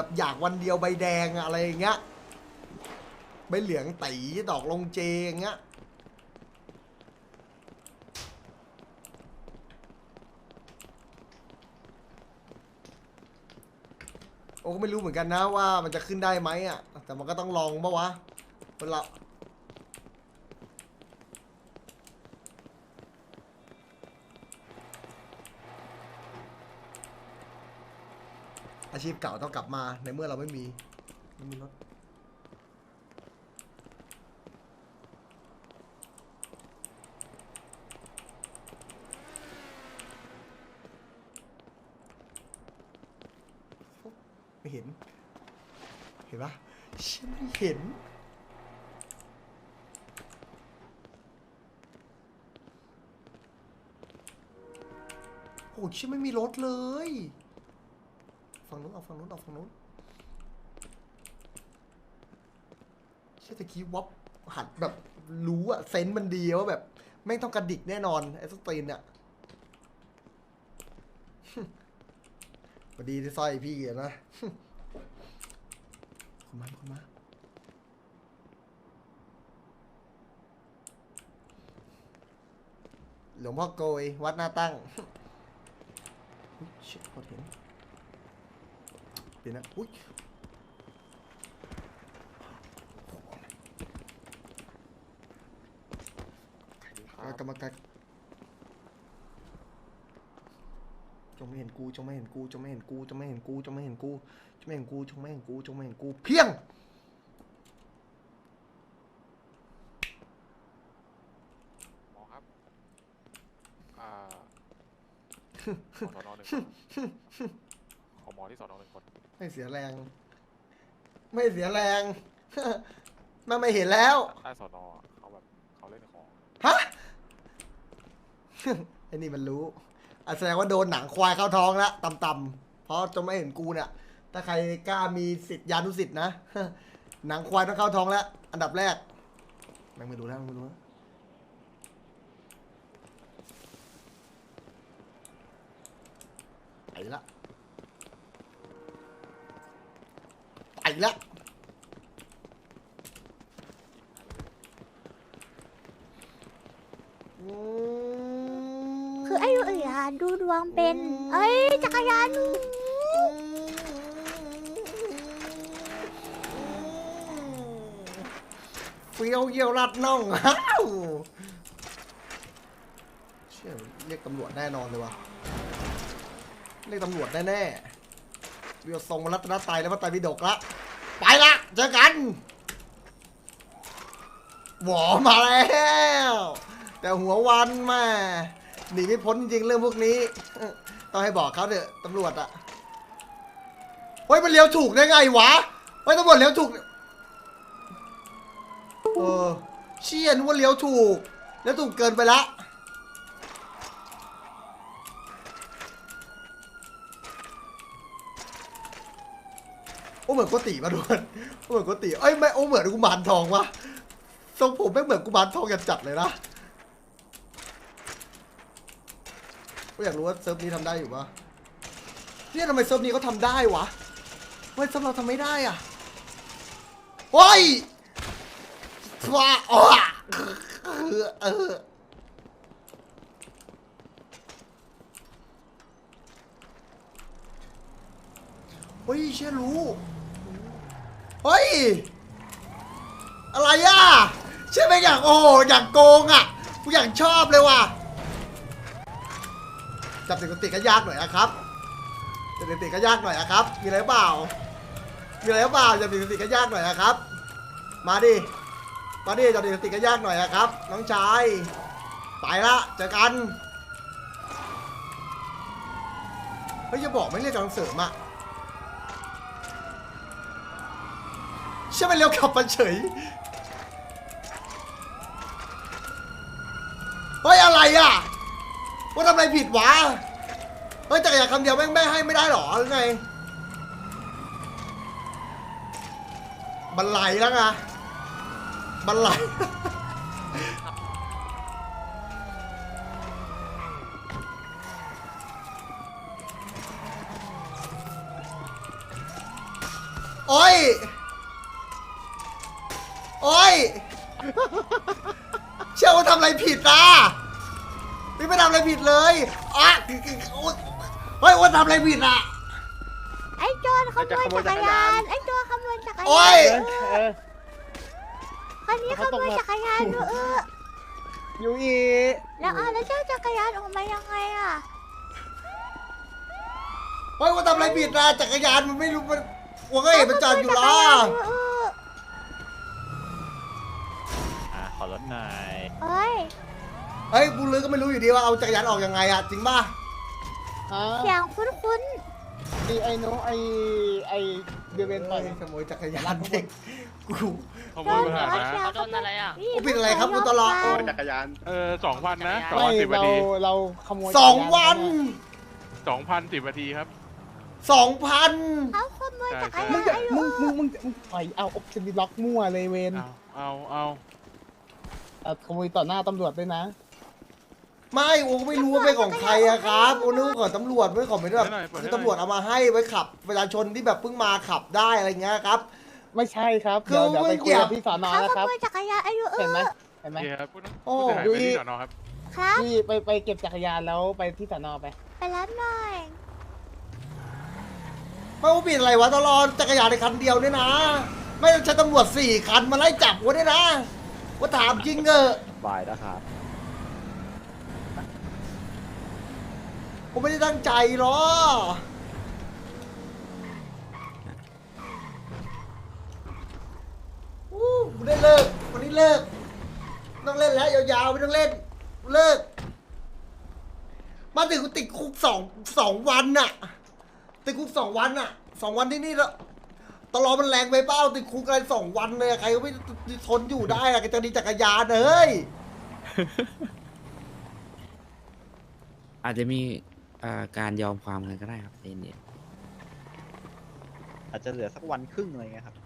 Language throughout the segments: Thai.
แบบอยากวันเดียวใบแดงอะไรอย่างเงี้ยใบเหลืองตีดอกลงเจอย่างเงี้ยโอ้ก็ไม่รู้เหมือนกันนะว่ามันจะขึ้นได้ไหมอะ แต่มันก็ต้องลองปะวะเวลา อาชีพเก่าต้องกลับมาในเมื่อเราไม่มีไม่มีรถไม่เห็น เห็นปะฉันไม่เห็นโอ้ยฉันไม่มีรถเลย ฝั่งนู้นเอาฝั่งนู้นเอาฝั่งนู้นเชื่อตะกี้วับหัดแบบรู้อะเซนส์มันดีว่าแบบไม่งต้องกระดิกแน่นอนไอ้สตีนเนี่ยพอดีที่สร้อยพี่อะนะคุณมาคุณมาหลวงพ่อโกยวัดหน้าตั้งเชิดพอเห็น เปลี่ยนนะอุ้ยอ่ากรรมการจงไม่เห็นกูจงไม่เห็นกูจงไม่เห็นกูจงไม่เห็นกูจงไม่เห็นกูจงไม่เห็นกูจงไม่เห็นกูจงไม่เห็นกูเพียงหมอครับอ่าขอสอนอหนึ่งคนข อหมอที่สอนอหนึ่งคน ไม่เสียแรง ไม่เสียแรง มันไม่เห็นแล้ว ใต้สอนอเขาแบบเขาเล่นของ ฮะ ไอ้นี่มันรู้อะแสดงว่าโดนหนังควายเข้าท้องแล้วต่ำๆเพราะจะไม่เห็นกูเนี่ย ถ้าใครกล้ามีสิทธิยานุสิทธินะ หนังควายต้องเข้าท้องแล้ว อันดับแรก แม่งไม่รู้แล้วแม่งไม่รู้แล้วไปละ ไปละอืมคือไอ้เอ๋ยอะดูดวงเป็น เอ้ยจักรยานหนูเฟี้ยวเยี่ยวรัดน่องอ้าวเชื่อเรียกตำรวจแน่นอนเลยวะเรียกตำรวจแน่ๆเรียกทรงมารัตนตรัยแล้วมาตายวิดกละ ไปละเจอกันหวอมาแล้ว แต่หัววันแม่หนีไม่พ้นจริงเรื่องพวกนี้ ต้องให้บอกเขาเถอะตำรวจอะเฮ้ยมันเลี้ยวถูกได้ไงวะเฮ้ยตำรวจเลี้ยวถูกเออเชี่ยนว่าเลี้ยวถูก แล้วถูกเกินไปละ เหมือนกุฏิมาด้วยโอ้เหมือนกุฏิเอ้ยไม่โอ้เหมือนกุมารทองวะทรงผมไม่เหมือนกุมารทองอย่างจัดเลยนะก็อยากรู้ว่าเซิร์ฟนี้ทำได้อยู่ปะเนี่ยทำไมเซิร์ฟนี้เขาทำได้วะเฮ้ยเซิร์ฟเราทำไม่ได้อะเฮ้ยว้าอ๋อเออเออเฮ้ยเชื่อรู้ เฮ้ย อะไรอะเชื่อไหมอยากโอ้อยากโกงอะกูอยากชอบเลยว่ะจับติดกติก็ยากหน่อยนะครับจับติดกติก็ยากหน่อยนะครับ มีอะไรเปล่า มีอะไรเปล่าจับติดกติก็ยากหน่อยนะครับ มาดิ มาดิจอดีสติกก็ยากหน่อยอะครับ น้องชาย ไปละเจอกัน เฮ้ยจะบอกไม่เรียกกำลังเสริมอะ ชื่อไปเร็วขับมาเฉย เฮ้ย อะไรอะ ว่าทำอะไรผิดวะ เฮ้ย แต่อย่าคำเดียวแม่งแม่ให้ไม่ได้หรอหรือไง บันไลแล้วไงบันไลโอ้ย โอ้ย เชื่อว่าทำอะไรผิดนะนี่ไม่ทำอะไรผิดเลยอะโอ๊ยเฮ้ยว่าทำอะไรผิดอะ ไอ้โจรขโมยจักรยาน ไอ้โจรขโมยจักรโอ้ยายนเออคนนี้ขโมยจักรยานดูเออยูอีแล้วเอาแล้วเจ้าจักรยานออกมายังไงอะเฮ้ยว่าทำอะไรผิดนะจักรยานมันไม่รู้มันวัวก็เห็นมันจอดอยู่ล้อ เอออะขอรถหน่อยเอ้ย เฮ้ยกูลือก็ไม่รู้อยู่ดีว่าเอาจักรยานออกยังไงอะจริงป่ะฮะเสียงคุ้นไอไอ้หนูไอไอเดือเวนปล่อยเฮ้ยขโมยจักรยานเด็กกูขๆโมยมาหานะเขาโดนอะไรอะนี่กูผิดอะไรครับคุณตลอดขโมยจักรยานเออสองพันนะสองไม่พันสิบนาเราทีเราขโมยสองวันสองพันสิบนาทีครับ สองพันเขาขโมยจักรมึยางนจะไอ้มึลูงกมึงมึงมึงปล่อยเอาอบสมิล็อกมั่วเลยเวนเอาเอาเอา เอ่อขโมยต่อหน้าตำรวจด้วยนะ ไม่โอ้ไม่รู้ว่าเป็นของใครอะครับโอ้นึกว่าของตำรวจไม่ของเป็นแบบคือตำรวจเอามาให้ไว้ขับประชาชนที่แบบเพิ่งมาขับได้อะไรเงี้ยครับ ไม่ใช่ครับคือเดี๋ยวเดี๋ยวไปคุยมึงเหยียกับบที่สอนอเขานะขครับ โมยจักรยานไอ้ลูกเอเห็นไหมอเห็นไหมโอเคครับผู้ต้องโอ้ ผู้เสียหายไปที่สอนอครับ ครับ พี่ไปไปเก็บจักรยานแล้วไปที่สอนอไป ไปรับหน่อย ไม่ว่าผิดอะไรวะตลอดจักรยานในคันเดียวเนี่ยนะ ไม่ต้องใช้ตำรวจสี่คันมาไล่จับวะเนี่ยนะ ว่าถามจริงเออะบ่ายนะครับ ผมไม่ได้ตั้งใจหรอกอู้กูได้เลิก วันนี้เลิกไม่ต้องเล่นแล้วยาวๆไม่ต้องเล่น เลิก มาถึงกูติดคุกสองสองวันน่ะ ติดคุกสองวันน่ะสองวันที่นี่แล้ว ตลอดมันแรงไปเป้าติดคุกอะไรสองวันเลยอะใครก็ไม่ทนอยู่ได้อะจะดีจักรยานเฮ้ยอาจจะมีเอ่อการยอมความกันก็ได้ครับเย็นอาจจะเหลือสักวันครึ่งอะไรเงี้ยครับ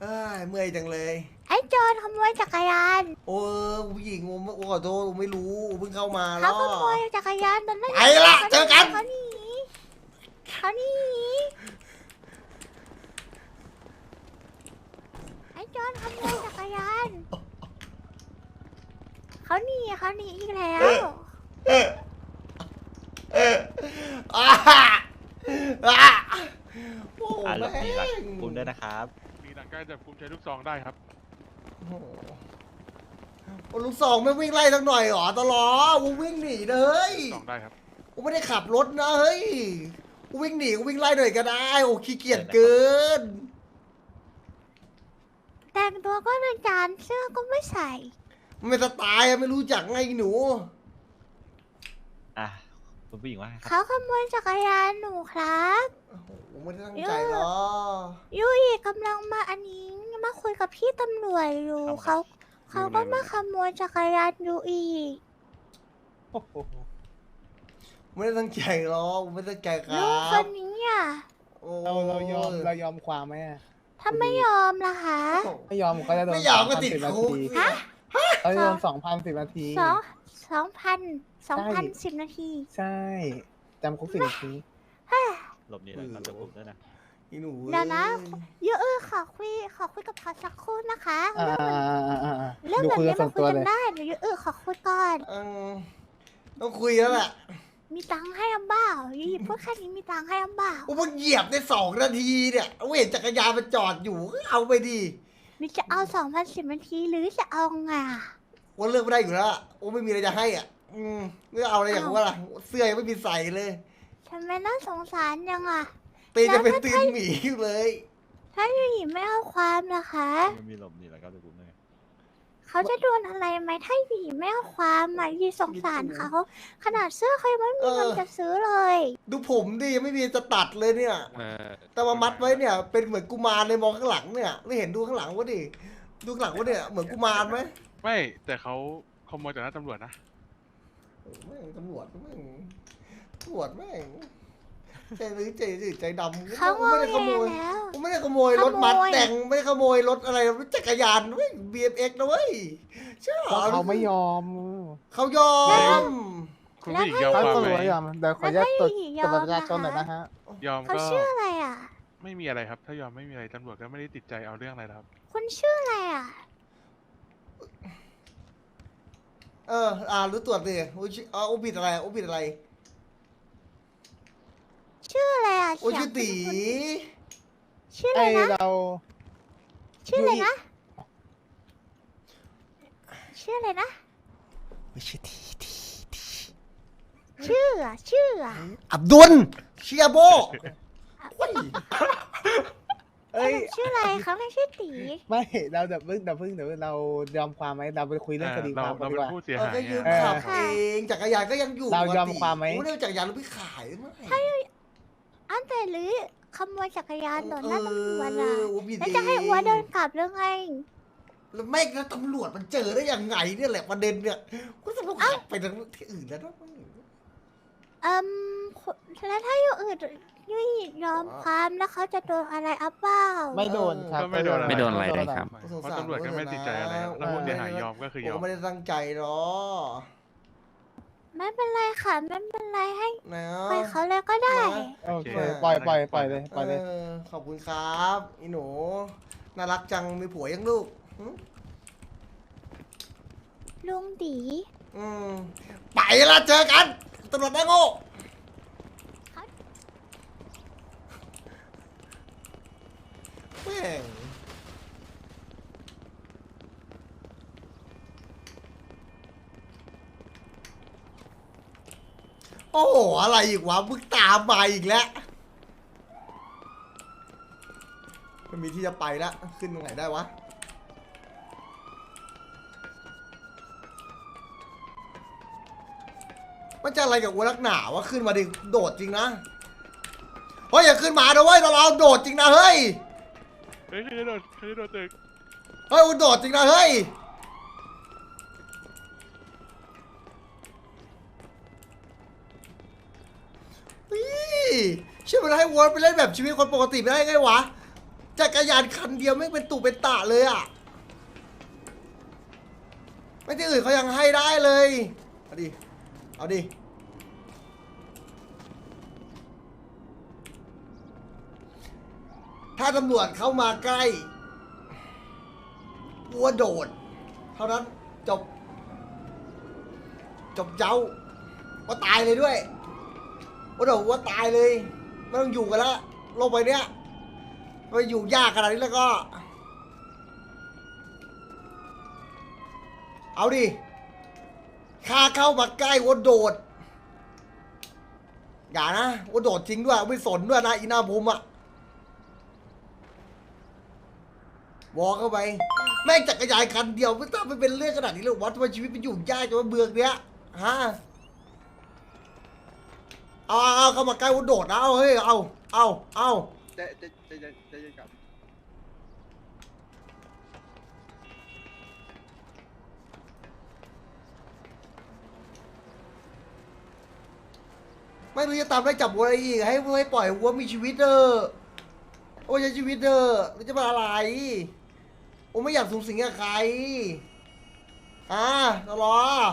เอ้ยเมื่อยจังเลย ไอ้โจรขโมยจักรยานโอ้ผู้หญิงผมโอ้ขอโทษผมไม่รู้ผมเพิ่งเข้ามาเขาแล้วขโมยจักรยานตอนนั้นไปละเจอกัน เขาหนีเขาหนีไอ้โจรขโมยจักรยานเขาหนีเขาหนีอีกแล้วเออเอออ่าอ่าโอ้อ่าแม่แล้วมีหลักงคุณด้วยนะครับมีห ลักการจับกุมใช้ลูกซองได้ครับโอ้โหโอ้ลูกสองไม่วิ่งไล่สักหน่อยเหรอตลอดกูวิ่งหนีนะเฮ้ยซองได้ครับกูไม่ได้ขับรถนะเฮ้ยกูวิ่งหนีกูวิ่งไล่หน่อยก็ได้โอ้ขี้เกียจเกิน แต่งตัวก็เดินจานเสื้อก็ไม่ใส่มันเป็นสไตล์อะไม่รู้จักไงหนูอะ คุณผู้หญิงว่าไงครับเขาขโมยจักรยานหนูครับโอ้โหไม่ได้ตั้งใจหรอกยุยกำลังมาอันนี้มาคุยกับพี่ตำรวจอยู่ครับเขาเขาก็มาขโมยจักรยานยูอีกโอ้โหไม่ได้ตั้งใจหรอกไม่ได้ตั้งใจครัลูกคบนนี้อะโอ้เราเรายอมเรายอมความไหมอะถ้าไม่ยอมล่ะคะ ไม่ยอมก็จะโดนไม่อยากก็ติด2,010นาคุกที เนี่ยเขาจะโดนสองพันสิบนาที สองสองพันสองพันสิบนาที ใช่จำคุกสิบนาทีหลบหนีแล้วครับจับผมด้วยนะอีหนูเดี๋ยวนะอ้เยอะเออขอคุยขอคุยกับเขาสักครู่นะคะอ่าอ่าอ่าอ่าอ่าเรื่องดูแบบคุยกันี้นส่มาวนคุตัยวกัเลนยได้เดี๋ยวเยอะเออขอคุยก่อนเออต้องคุยแล้วแหละมีตังค์ให้อัมบ้ายูหยิบพูดแค่นี้มีตังค์ให้อัมบ้าโอ้มันเหยียบในสองนาทีเนี่ยโอ้เห็นจักรยานมันจอดอยู่ก็เอาไปดิ นี่จะเอาสองพันสิบนาทีหรือจะเอาไงอะว่าเลือกไม่ได้อยู่แล้วอะโอ้ไม่มีอะไรจะให้อะ อืมไม่เอาอะไรอย่างว่าล่ะเสื้อยังไม่มีใส่เลยทำไมน่าสงสารยังอะตีนจะเป็นตีนหมีอยู่เลยถ้ายูหยิบไม่เอาความนะคะไม่มีหลบหนีแล้วครับจับผมด้วย เขาจะโดนอะไรไหมถ้ายูหยิบไม่เอาความอะยูสงสารเขาขนาดเสื้อเขายังไม่มีเงินจะซื้อเลย ดูผมดิยังไม่มีจะตัดเลยเนี่ยเออแต่มามัดไว้เนี่ย เป็นเหมือนกุมารเลยมองข้างหลังเนี่ย ไม่เห็นดูข้างหลังวะดิดูข้างหลังวะเนี่ยเหมือนกุมารไหมไม่แต่เขาขโมยจากหน้าตำรวจนะโอ้แม่งตำรวจแม่งตำรวจแม่ง ใจหรือใจจืดใจดำเขากูงอไม่ได้แงขโมยแล้ว กูไม่ได้ขโมยรถมัดแต่งไม่ได้ขโมยรถอะไรรถจักรยานเว้ย BMX นะเว้ยใช่เหรเพราะอเขาไม่ยอมเขายอม คุณผู้หญิงยอมเขาความตำรไหมวจไม่ยอมเดี๋ยวขออนุญาตตรวจแล้วถ้าตรวจประชาชนหน่อยยอมนะนะคะฮะ ยอมเขาก็ชื่ออะไรอะ ไม่มีอะไรครับ ถ้ายอมไม่มีอะไรตำรวจก็ไม่ได้ติดใจเอาเรื่องอะไรแล้วครับ คุณชื่ออะไรอะ เออ อ่ารู้ตรวจดิอุ้ยชื่ออ๋ออุ้ยผิดอะไรอุ้ยผิดอะไร ชื่ออะไรอะอุ้ยเสีชื่งอตีคุณชื่ออะไอไรนะ เรา ชื่ออะไรนะ ชื่ออะไรนะ ไม่ใช่ตีตีชื่ออะชื่ออะอับดุลเชียโบโอ้ยเอ้ยสรุปชื่ออะไรเขาไม่ชื่อตี ไม่เราเดี๋ยวเพิ่งเดี๋ยวเพิ่งเดี๋ยวเรายอมความไหมเราไปคุยเรื่องคดีคเราวามกันเราดีเป็กว่านผู้เสียเออหายก็ยืมอะ ขับค่ะเองจักรยานก็ยังอยู่เรายอมปกติความไหมกูไม่ได้เอาจักรยานเราไปขายไม่อันแต่ หรือขโมยจักรยานต่อหน้าตำรวจเออะอโอ้ผิดแล้วจะให้เงอัวเดินกลับหรือไง แล้วไม่แล้วตำรวจมันเจอได้ยังไงเนี่ยแหละประเด็นเนี่ยกูจะต้องขับไปทางที่อื่นแล้วนะเอ่มแล้วถ้าอยู่อื่นยุยยอมความแล้วเขาจะโดนอะไรอัพเปล่าไม่โดนครับ ก็ไม่โดนอะไรไม่โดนอะไรเลยครับเพราะตำรวจก็ไม่ติดใจอะไรครับแล้วผู้เสียหายยอมก็คือยอผมมไม่ได้ตั้งใจหรอก ไม่เป็นไรค่ะ ไม่เป็นไรให้นะไปเขาเลยก็ได้โอเค ปล่อยปล่อยปล่อยเลยปล่อยเลย เออขอบคุณครับอีหนู น่ารักจังมีผัวยังลูกหึลุงตีอืมไปละเจอกันตำรวจได้โง่แม่ง โอ้โหอะไรอีกวะมึงตามมาอีกแล้วมันมีที่จะไปแล้วขึ้นตรงไหนได้วะมันจะอะไรกับวัวนักหนาวะขึ้นมาดิโดดจริงนะเฮ้ยอย่าขึ้นมานะเว้ยเราเราโดดจริงนะเฮ้ยเฮ้ยคือโดนคือโดนตึกเฮ้ยโดดจริงนะเฮ้ย เชื่อมันให้วัวไปเล่นแบบชีวิตคนปกติไม่ได้ไงวะจักรยานคันเดียวไม่เป็นตุเป็นตะเลยอะไม่ที่อื่นเขายังให้ได้เลย เอาดิ เอาดิ ถ้าตำรวจเข้ามาใกล้วัวโดด เท่านั้นจบ จบเจ้าว่าตายเลยด้วย ว่าโดดว่าตายเลยไม่ต้องอยู่กันแล้วโลกใบเนี้ยไปอยู่ยากขนาดนี้แล้วก็ เอาดิข้าเข้ามาใกล้วัวโดด อย่านะวัวโดดจริงด้วยไม่สนด้วยนะอีนาภูมิอะวอลเข้าไป แม่งจักรยานคันเดียวไม่ต้องไปเป็นเรื่องขนาดนี้เลยวัดทำไมชีวิตมันอยู่ยากจังวะเบืองเนี้ยฮะ เอาเอาเอาเข้ามาใกล้วัดโดดนะเอาเฮ้ยเอาเอาเอาจะจะจะจะจะจะกลับไม่รู้จะตามได้จับวัวอะไรอีกให้ให้ปล่อยวัวมีชีวิตเถอะโอ้ยใช้ชีวิตเถอะแล้วจะมาอะไรโอ้ไม่อยากสูงสิงกับใครอ่าตลอด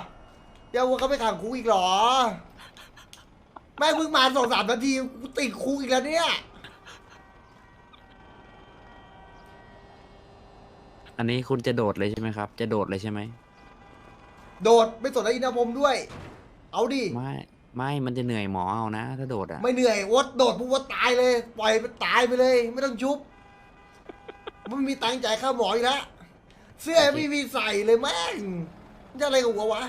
เดี๋ยววัวเขาไปขังคุกอีกเหรอ แม่งเพิ่งมาสองสามนาทีกูติดคุกอีกแล้วเนี่ย อันนี้คุณจะโดดเลยใช่ไหมครับ จะโดดเลยใช่ไหม โดดไม่สนอินาพรมด้วย เอาดิ ไม่ ไม่ มันจะเหนื่อยหมอเอานะ ถ้าโดดอะ ไม่เหนื่อยวัดโดดปุ๊บวัดตายเลย ปล่อยมันตายไปเลย ไม่ต้องชุบ มันไม่มีตังค์จ่ายค่าหมออีกแล้วเสื้อไม่มีใส่เลยแม่งมันจะอะไรกับหัววะ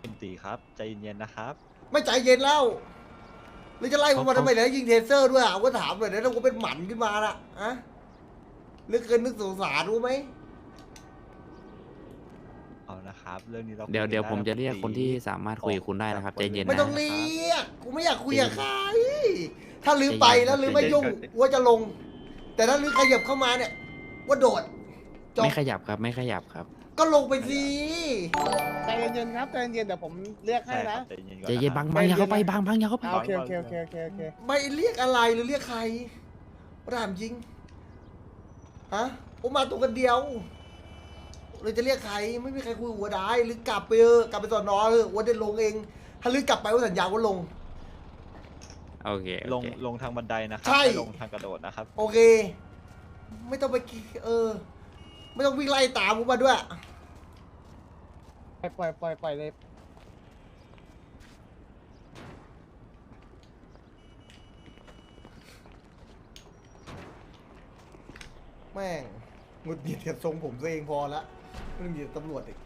คุณตีครับ ใจเย็นๆนะครับ ไม่ใจเย็นแล้วหรือจะไล่กูมาทำไมแล้วยิงเทเซอร์ด้วยอะว่าถามหน่อยนะถ้ากูเป็นหมันขึ้นมาล่ะอะนึกเกินนึกสงสารรู้ไหมเอานะครับ เรื่องนี้เราคุเดี๋ยวกันเดี๋ยวไผมจะเรียกณคนที่สามารถคุยกับคุณได้นะครับใจเย็นไม่นะต้องเรียกกูไม่อยากคุยกับใครถ้าลือไปแล้วลือไม่ยุ่งว่าจะลง แต่ถ้าลือขยับเข้ามาเนี่ย ว่าโดดจบไม่ขยับครับ ไม่ขยับครับ ก็ลงไปสิใจเย็นๆครับใจเย็นๆเดี๋ยวผมเรียกให้ใช่คนะรับใจเย็นๆก่อนเจเย็นนะบังครับบังอย่าเข้าไปบังบังอย่าเข้าไปอ่าโอเคโอเคโอเคโอเคโอเคไม่เรียกอะไรหรือเรียกใครถามจริงฮะผมมาตัวกันเดียวเลยจะเรียกใครไม่มีใครคุยกับหัวได้หรือกลับไปเออกลับไปสอนนอเออหัวเดินลงเอง ถ้าลือกลับไปว่าสัญญาว่าลง โอเคลโองเคลงทางบันไดนะครัใช่ไม่ลงทางกระโดดนะครับ โอเค ไม่ต้องไปกิเออ ไม่ต้องวิ่งไล่ตามผมมาด้วยปล่อยปล่อยปล่อยเลยแม่งหงุดหงิดกับทรงผมตัวเองพอละไม่ต้องหงิดตำรวจอีก